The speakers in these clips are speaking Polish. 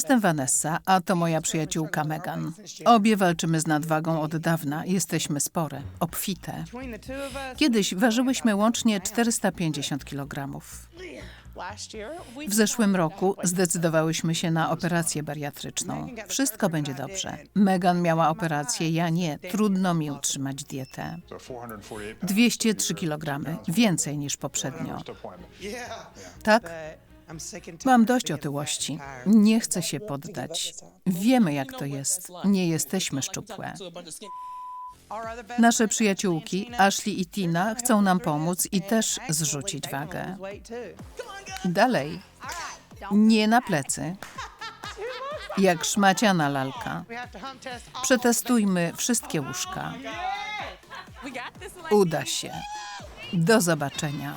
Jestem Vanessa, a to moja przyjaciółka Megan. Obie walczymy z nadwagą od dawna. Jesteśmy spore, obfite. Kiedyś ważyłyśmy łącznie 450 kg. W zeszłym roku zdecydowałyśmy się na operację bariatryczną. Wszystko będzie dobrze. Megan miała operację, ja nie. Trudno mi utrzymać dietę. 203 kg, więcej niż poprzednio. Tak? Mam dość otyłości. Nie chcę się poddać. Wiemy, jak to jest. Nie jesteśmy szczupłe. Nasze przyjaciółki, Ashley i Tina, chcą nam pomóc i też zrzucić wagę. Dalej. Nie na plecy. Jak szmaciana lalka. Przetestujmy wszystkie łóżka. Uda się. Do zobaczenia.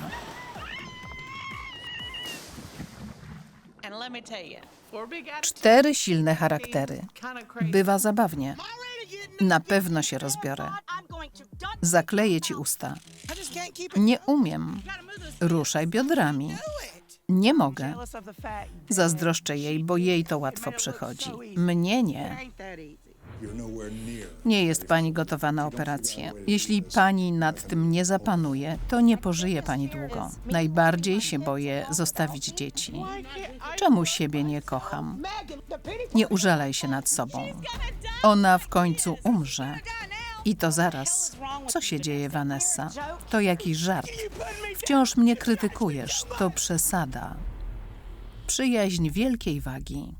Cztery silne charaktery. Bywa zabawnie. Na pewno się rozbiorę. Zakleję ci usta. Nie umiem. Ruszaj biodrami. Nie mogę. Zazdroszczę jej, bo jej to łatwo przychodzi. Mnie nie. Nie jest pani gotowa na operację. Jeśli pani nad tym nie zapanuje, to nie pożyje pani długo. Najbardziej się boję zostawić dzieci. Czemu siebie nie kocham? Nie użalaj się nad sobą. Ona w końcu umrze. I to zaraz. Co się dzieje, Vanessa? To jakiś żart. Wciąż mnie krytykujesz. To przesada. Przyjaźń wielkiej wagi.